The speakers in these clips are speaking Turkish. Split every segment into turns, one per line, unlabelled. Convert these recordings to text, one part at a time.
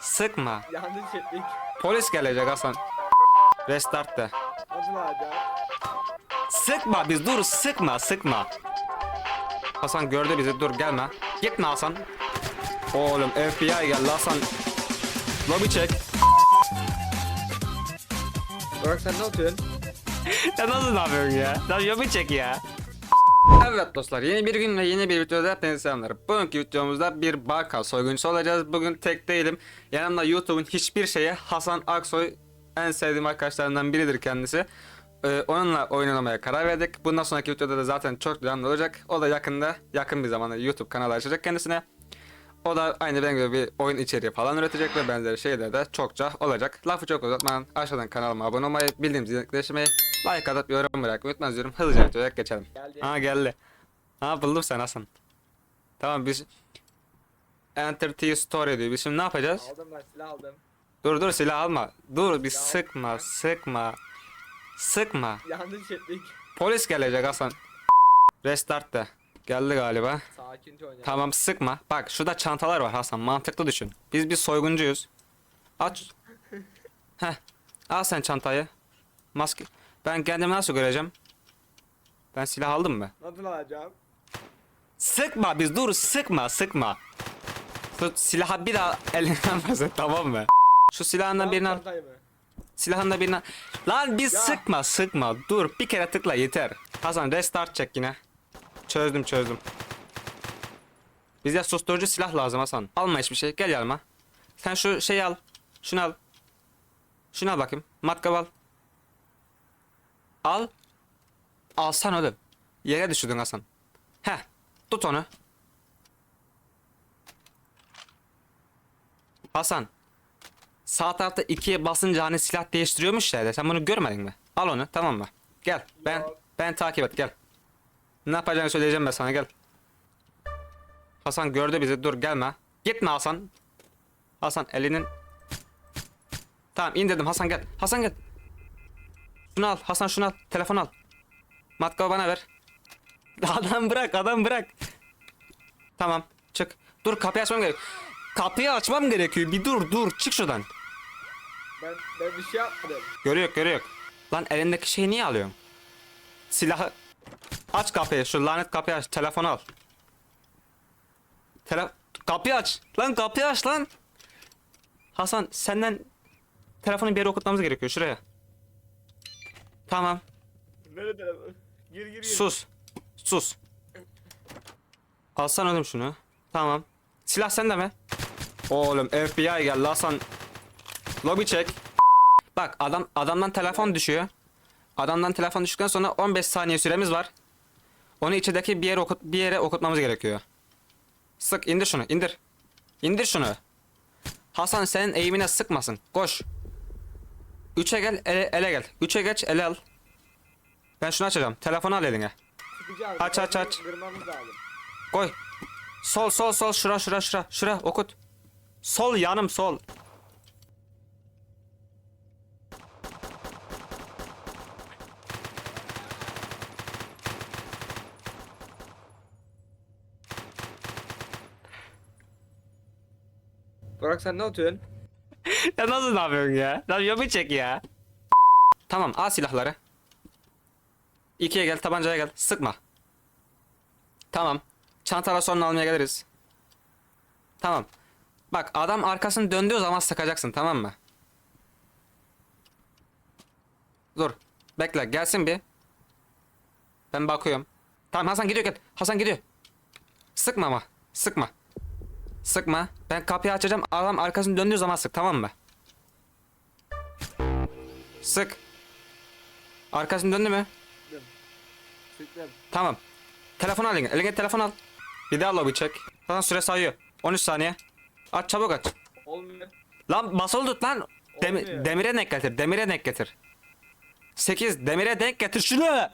Sıkma.
Yanlış ettik.
Polis gelecek Hasan. Restart de. Sıkma biz dur sıkma sıkma. Hasan gördü bizi dur gelme. Gitme Hasan. Oğlum FBI geldi Hasan. Lobi çek.
Burak sen ne yapıyorsun?
ya nasıl ne yapıyorsun ya? Lan lobi çek ya. Evet dostlar yeni bir gün ve yeni bir videoda hepinize selamlar. Bugünkü videomuzda bir banka soyguncusu olacağız. Bugün tek değilim. Yanımda YouTube'un hiçbir şeye Hasan Aksoy en sevdiğim arkadaşlarımdan biridir kendisi. Ee, onunla oynamaya karar verdik. Bundan sonraki videoda da zaten çok canlı olacak. O da yakında yakın bir zamanda YouTube kanalı açacak kendisine. O da aynı benim gibi bir oyun içeriği falan üretecek ve benzeri şeyler de çokça olacak. Lafı çok uzatmadan aşağıdan kanalıma abone olmayı, bildiğim zilini değiştirmeyi, like atıp yorum bırakmayı unutmayın diyorum. Hızlıca videoya geçelim.
Geldi.
Ha geldi. Ha buldum sen Hasan. Tamam biz Enter T Story diyor. Biz şimdi ne yapacağız?
Aldım ben silah aldım.
Dur dur silah alma. Dur bir
Silah
sıkma
alma.
sıkma. Sıkma.
Yanlış ettik.
Polis gelecek Hasan. Restart de. Geldi galiba.
Sakin oynayalım.
Tamam sıkma. Bak şurada çantalar var Hasan. Mantıklı düşün. Biz bir soyguncuyuz. Aç. Heh. Al sen çantayı. Maske. Ben kendimi nasıl göreceğim? Ben silah aldım mı?
Nasıl alacağım?
Sıkma biz dur sıkma sıkma. Şu silahı bir daha elinden versin tamam mı? Şu silahından birini al. Silahından birini al. Lan bir
Ya.
sıkma sıkma. Dur bir kere tıkla yeter. Hasan restart çek yine. Çözdüm çözdüm. Bize susturucu silah lazım Hasan. Alma hiçbir şey. Gel yanıma. Sen şu şeyi al. Şunu al. Şunu al bakayım. Matkap al. Al. Alsan oğlum. Yere düşürdün Hasan. Heh. Tut onu. Hasan. Sağ tarafta ikiye basınca hani silah değiştiriyormuş ya. Sen bunu görmedin mi? Al onu tamam mı? Gel. Ben ben takip et gel. Ne yapacağını söyleyeceğim ben sana gel. Hasan gördü bizi. Dur gelme. Gitme Hasan. Hasan elinin Tamam in dedim Hasan gel. Hasan gel. Şunu al. Hasan şunu al. Telefon al. Matkabı bana ver. Adam bırak adam bırak. Tamam çık. Dur kapıyı açmam gerek. Kapıyı açmam gerekiyor. Bir dur dur çık şuradan.
Ben, ben bir şey yapmadım.
Görüyor görüyor. Lan elindeki şeyi niye alıyorsun? Silahı aç kapıyı şu lanet kapıyı aç telefonu al. Tele kapıyı aç. Lan kapıyı aç lan. Hasan senden telefonu bir yere okutmamız gerekiyor şuraya. Tamam.
Nerede telefon? Gir gir gir.
Sus. Sus. Alsan oğlum şunu. Tamam. Silah sende mi? Oğlum FBI geldi Hasan. Lobi çek. Bak adam adamdan telefon düşüyor. Adamdan telefon düştükten sonra 15 saniye süremiz var. Onu içerideki bir yere okut bir yere okutmamız gerekiyor. Sık indir şunu indir. İndir şunu. Hasan senin eğimine sıkmasın. Koş. 3'e gel ele, ele gel. 3'e geç ele al. Ben şunu açacağım. Telefonu al eline. Aç, aç, aç. Koy. Sol sol sol şura şura şura şura okut. Sol yanım sol.
Burak sen ne atıyorsun?
ya nasıl ne yapıyorsun ya? Lan yobi çek ya. Tamam al silahları. İkiye gel tabancaya gel sıkma. Tamam. Çantala sonra almaya geliriz. Tamam. Bak adam arkasını döndüğü zaman sıkacaksın tamam mı? Dur. Bekle gelsin bir. Ben bakıyorum. Tamam Hasan gidiyor gel. Hasan gidiyor. Sıkma ama. Sıkma. Sıkma. Ben kapıyı açacağım. Adam arkasını döndüğü zaman sık tamam mı? Sık. Arkasını döndü mü?
Sıktım.
Tamam. Telefon al eline. Eline telefon al. Bir daha lobby çek. Sana süre sayıyor. 13 saniye. Aç çabuk aç.
Olmuyor.
Lan basılı tut lan. Demi-
Olmuyor.
demire denk getir. Demire denk getir. 8 demire denk getir şunu.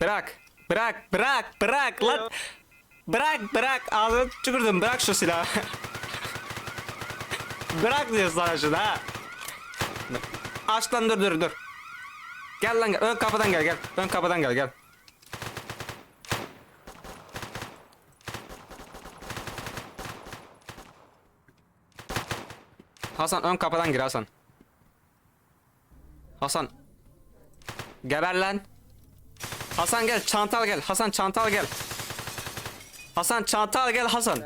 Bırak. Bırak. Bırak. Bırak lan. Bırak bırak. Ağzını tükürdüm. Bırak şu silahı. bırak diyor sana şunu ha. Aç dur dur dur. Gel lan gel. Ön kapıdan gel gel. Ön kapıdan gel gel. Hasan ön kapıdan gir Hasan. Hasan. Geber lan. Hasan gel çanta al gel. Hasan çanta al gel. Hasan çanta al gel Hasan.
He.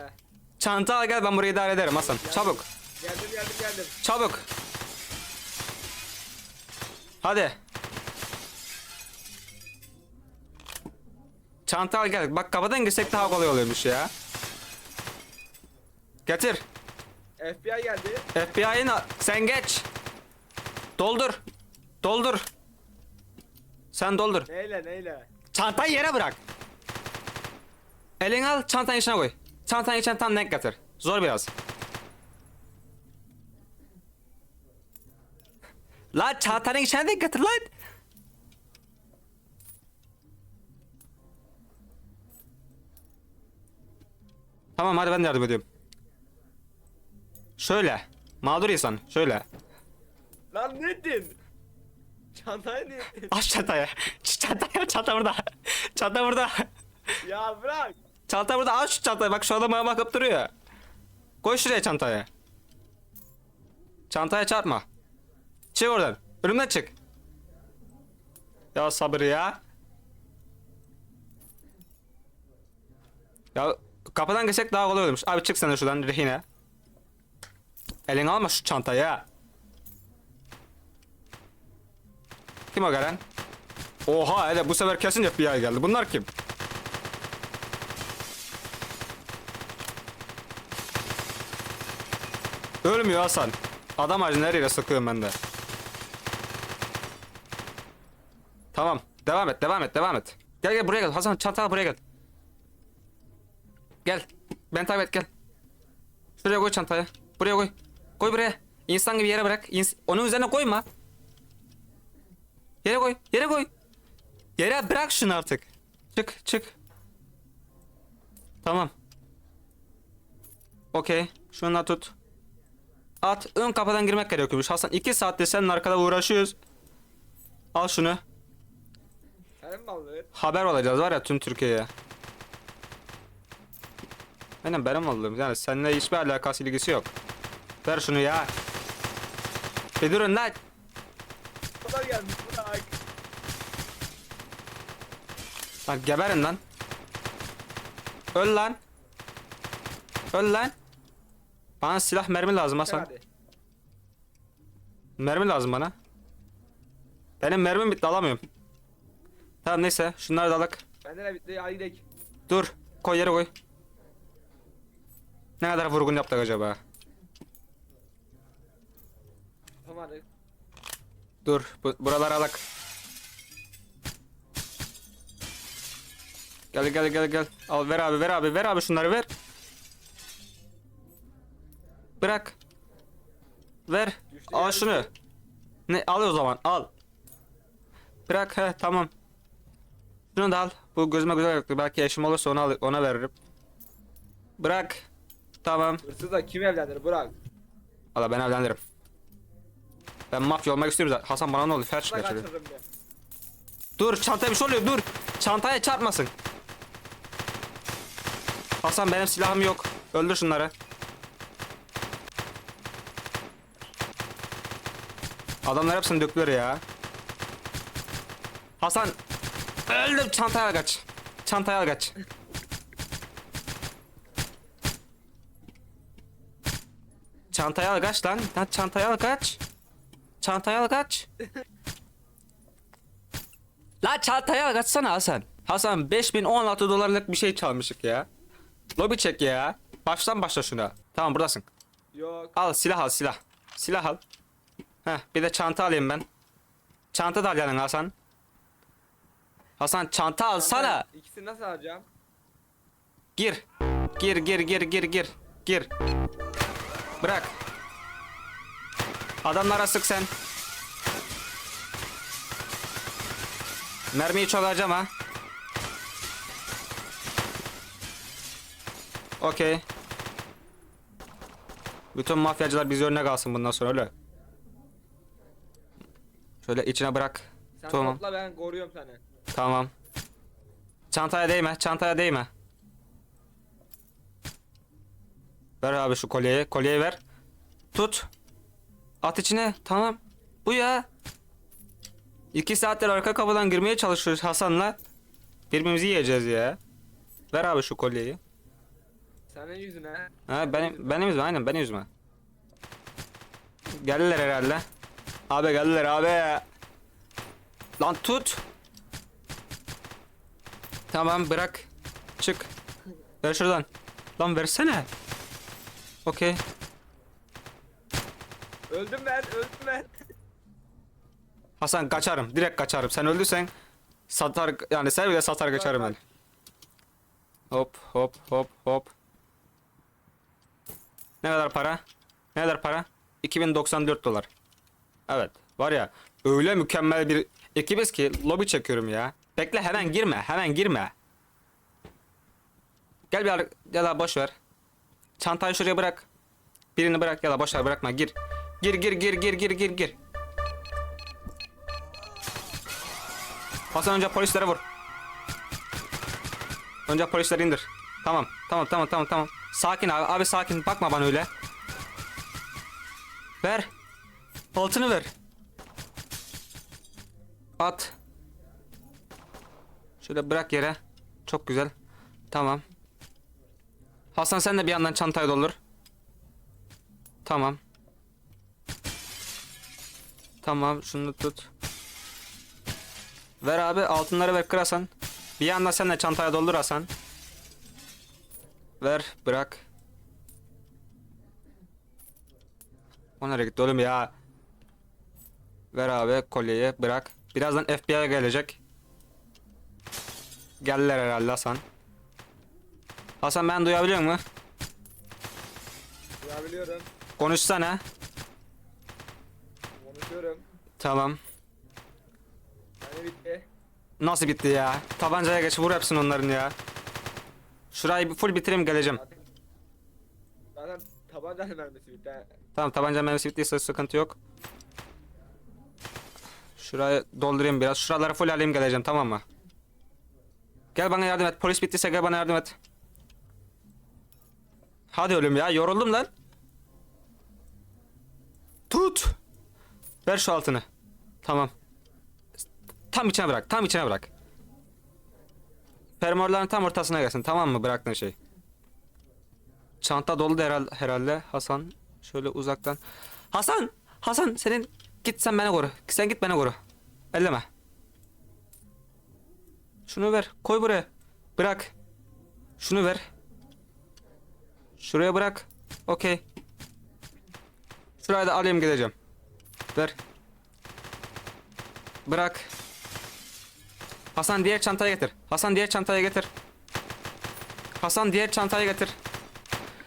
Çanta al gel ben burayı idare ederim Hasan. Çabuk.
Geldim geldim geldim.
Çabuk. Hadi. Çanta al gel. Bak kapıdan girsek daha kolay oluyormuş ya. Getir.
FBI geldi.
FBI'nin sen geç. Doldur. Doldur. Sen doldur.
Neyle neyle?
Çantayı yere bırak. Elini al çantanın içine koy. Çantanın içine tam denk getir. Zor biraz. Lan çantanın içine denk getir lan. Tamam hadi ben de yardım ediyorum. Şöyle. Mağdur insan. Şöyle.
Lan ne ettin? Çantayı ne ettin?
Aç çantayı. Çantayı çanta burada. Çanta burada.
ya bırak.
Çanta burada aç şu çantayı bak şu adam bakıp duruyor. Koy şuraya çantayı. Çantaya çarpma. Çık oradan. Önümden çık. Ya sabır ya. Ya kapıdan geçsek daha kolay olurmuş. Abi çık sen de şuradan rehine. Elini alma şu çantayı ya. Kim o gelen? Oha hele bu sefer kesin FBI geldi. Bunlar kim? Ölmüyor Hasan. Adam ağacı nereye sıkıyorum ben de. Tamam. Devam et, devam et, devam et. Gel gel buraya gel. Hasan çantala buraya gel. Gel. Ben takip et gel. Şuraya koy çantayı. Buraya koy. Koy buraya. İnsan gibi yere bırak. İns- Onun üzerine koyma. Yere koy. Yere koy. Yere bırak şunu artık. Çık çık. Tamam. Okey. Şunu tut. At. Ön kapıdan girmek gerekiyormuş. Hasan 2 saattir senin arkada uğraşıyoruz. Al şunu.
Mi aldın?
Haber olacağız var ya tüm Türkiye'ye. Aynen benim oldum. Yani seninle hiçbir alakası ilgisi yok. Ver şunu ya. Bir durun lan.
Kadar gelmiş bırak.
Lan geberin lan. Öl lan. Öl lan. Bana silah mermi lazım Hasan.
Hadi.
Mermi lazım bana. Benim mermim bitti alamıyorum. Tamam neyse şunları da alak.
Bende de bitti hadi gidelim.
Dur koy yere koy. Ne kadar vurgun yaptık acaba?
Tamam hadi.
Dur bu, buraları alak. Gel gel gel gel. Al ver abi ver abi ver abi şunları ver. Bırak. Ver.
Düştü
al şunu. Ne al o zaman al. Bırak he tamam. Şunu da al. Bu gözüme güzel yaktı. Belki eşim olursa ona al- ona veririm. Bırak. Tamam.
Hırsız da kim evlendir bırak.
Valla ben evlenirim. Ben mafya olmak istiyorum zaten. Hasan bana ne oldu?
Kaçırırım ya.
Dur çantaya bir şey oluyor dur. Çantaya çarpmasın. Hasan benim silahım yok. Öldür şunları. Adamlar hepsini döktüler ya. Hasan öldüm çantaya al kaç. Çantaya al kaç. Çantaya al kaç lan. Lan çantaya al kaç. Çantaya al kaç. La çantaya al kaçsana Hasan. Hasan 5016 dolarlık bir şey çalmışık ya. Lobi çek ya. Baştan başla şuna. Tamam buradasın.
Yok.
Al silah al silah. Silah al. Heh bir de çanta alayım ben. Çanta da al yanına Hasan. Hasan çanta alsana.
İkisini nasıl alacağım?
Gir. Gir gir gir gir gir. Gir. Bırak. Adamlara sık sen. Mermiyi çok harcama. Okey. Bütün mafyacılar biz önüne kalsın bundan sonra öyle. Şöyle içine bırak.
Sen
Tamam.
topla ben koruyorum seni.
Tamam. Çantaya değme, çantaya değme. Ver abi şu kolyeyi, kolyeyi ver. Tut. At içine. Tamam. Bu ya. İki saattir arka kapıdan girmeye çalışıyoruz Hasan'la. Birbirimizi yiyeceğiz ya. Ver abi şu kolyeyi.
Senin yüzüne.
Ha benim benim yüzüme aynen benim yüzüme. Geldiler herhalde. Abi geldiler abi. Lan tut. Tamam bırak. Çık. Ver şuradan. Lan versene. Okey.
Öldüm ben, öldüm ben.
Hasan kaçarım. Direkt kaçarım. Sen öldürsen satar yani sen bile satar kaçarım ben. Hop hop hop hop. Ne kadar para? Ne kadar para? 2094 dolar. Evet. Var ya öyle mükemmel bir ekibiz ki lobi çekiyorum ya. Bekle hemen girme. Hemen girme. Gel bir ya da boş ver. Çantayı şuraya bırak. Birini bırak ya da boş ver bırakma gir. Gir gir gir gir gir gir gir. Hasan önce polislere vur. Önce polisleri indir. Tamam. Tamam tamam tamam tamam. Sakin abi. Abi sakin. Bakma bana öyle. Ver. Altını ver. At. Şöyle bırak yere. Çok güzel. Tamam. Hasan sen de bir yandan çantayı doldur. Tamam. Tamam şunu tut. Ver abi altınları ver kır Hasan. Bir yandan sen de çantaya doldur Hasan. Ver bırak. O nereye gitti oğlum ya? Ver abi kolyeyi bırak. Birazdan FBI gelecek. Geldiler herhalde Hasan. Hasan ben duyabiliyor mu?
Duyabiliyorum.
Konuşsana.
Konuşuyorum.
Tamam.
Yani bitti.
Nasıl bitti ya? Tabancaya geç vur hepsini onların ya. Şurayı full bitireyim geleceğim.
Zaten, zaten tabancanın mermisi bitti.
Tamam tabanca mermisi bittiyse sıkıntı yok. Şurayı doldurayım biraz. Şuraları full alayım geleceğim tamam mı? Gel bana yardım et. Polis bittiyse gel bana yardım et. Hadi oğlum ya yoruldum lan. Tut. Ver şu altını. Tamam. Tam içine bırak. Tam içine bırak. Fermuarların tam ortasına gelsin. Tamam mı bıraktığın şey? Çanta dolu da herhalde. Hasan şöyle uzaktan. Hasan! Hasan senin git sen beni koru. Sen git beni koru. Elleme. Şunu ver. Koy buraya. Bırak. Şunu ver. Şuraya bırak. Okey. Şurayı da alayım gideceğim. Ver. Bırak. Hasan diğer çantayı getir. Hasan diğer çantayı getir. Hasan diğer çantayı getir.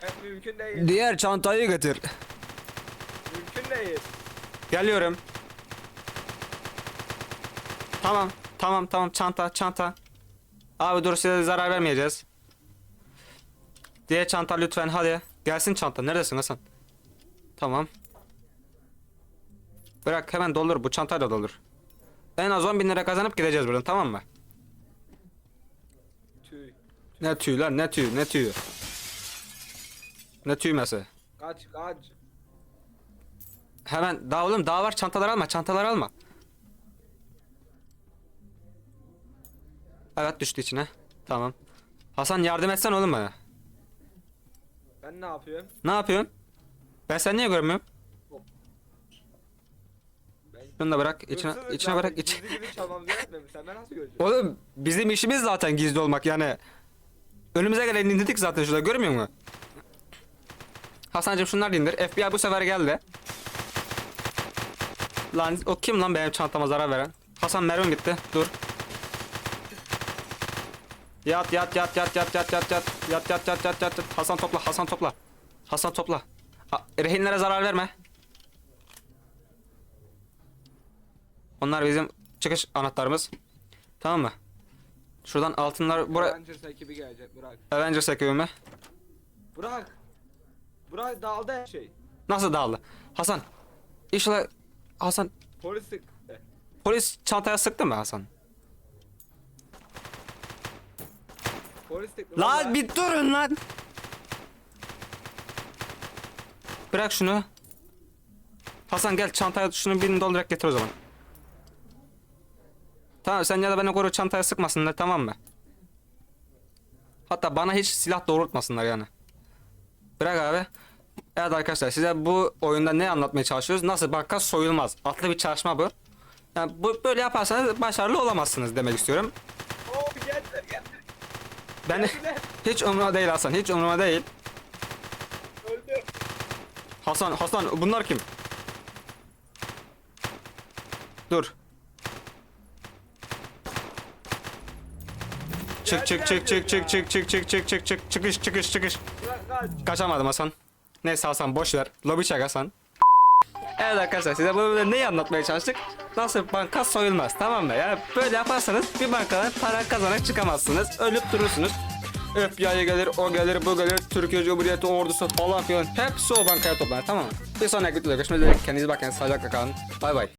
Evet, mümkün değil.
Diğer çantayı getir. Geliyorum. Tamam. Tamam tamam çanta çanta. Abi dur size zarar vermeyeceğiz. Diğer çanta lütfen hadi. Gelsin çanta. Neredesin Hasan? Tamam. Bırak hemen doldur. Bu çantayı da doldur. En az 10 bin lira kazanıp gideceğiz buradan tamam mı?
Tüy.
Ne tüy lan ne tüy ne tüy. Ne tüymesi?
Kaç kaç.
Hemen daha oğlum daha var çantalar alma çantalar alma. Evet düştü içine. Tamam. Hasan yardım etsen oğlum bana.
Ben ne yapıyorum?
Ne yapıyorsun? Ben seni niye görmüyorum? Şunu da bırak içine
Hırsızlık
içine bırak iç.
Gizli gizli çalmamızı öğretmemiş. Sen ben nasıl göreceğim?
Oğlum bizim işimiz zaten gizli olmak yani. Önümüze gelen indirdik zaten şurada görmüyor musun? Hasan'cığım şunları da indir. FBI bu sefer geldi. Lan o kim lan benim çantama zarar veren? Hasan mermim gitti. Dur. Yat yat yat yat yat yat yat yat yat yat yat yat yat Hasan topla Hasan topla. Hasan topla. Ha, rehinlere zarar verme. Onlar bizim çıkış anahtarımız. Tamam mı? Şuradan altınlar buraya
Avengers ekibi gelecek bırak.
Avengers ekibimi.
Bırak. Bırak dağıldı her şey.
Nasıl dağıldı? Hasan. İnşallah Hasan
Polis
polis çantaya sıktı mı Hasan?
Polis sık.
Lan bir durun lan. Bırak şunu. Hasan gel çantaya şunun birini doldurarak getir o zaman. Tamam sen ya da beni koru çantaya sıkmasınlar tamam mı? Hatta bana hiç silah doğrultmasınlar yani. Bırak abi. Evet arkadaşlar size bu oyunda ne anlatmaya çalışıyoruz? Nasıl banka soyulmaz. Atlı bir çalışma bu. Yani bu böyle yaparsanız başarılı olamazsınız demek istiyorum.
Oo getir getir.
Ben hiç umurumda değil Hasan. Hiç umurumda değil.
Öldü.
Hasan Hasan bunlar kim? Dur. Çık çık çık çık çık çık çık çık çık çık çık çıkış çıkış çıkış. Kaçamadım Hasan. Neyse Hasan boş ver. Lobi çek Hasan. Evet arkadaşlar size bu bölümde neyi anlatmaya çalıştık? Nasıl banka soyulmaz tamam mı? Yani böyle yaparsanız bir bankadan para kazanarak çıkamazsınız. Ölüp durursunuz. FBI gelir, o gelir, bu gelir, Türkiye Cumhuriyeti ordusu falan filan. Hepsi o bankaya toplanır tamam mı? Bir sonraki videoda görüşmek üzere. Kendinize bakın. Sağlıcakla kalın. Bay bay.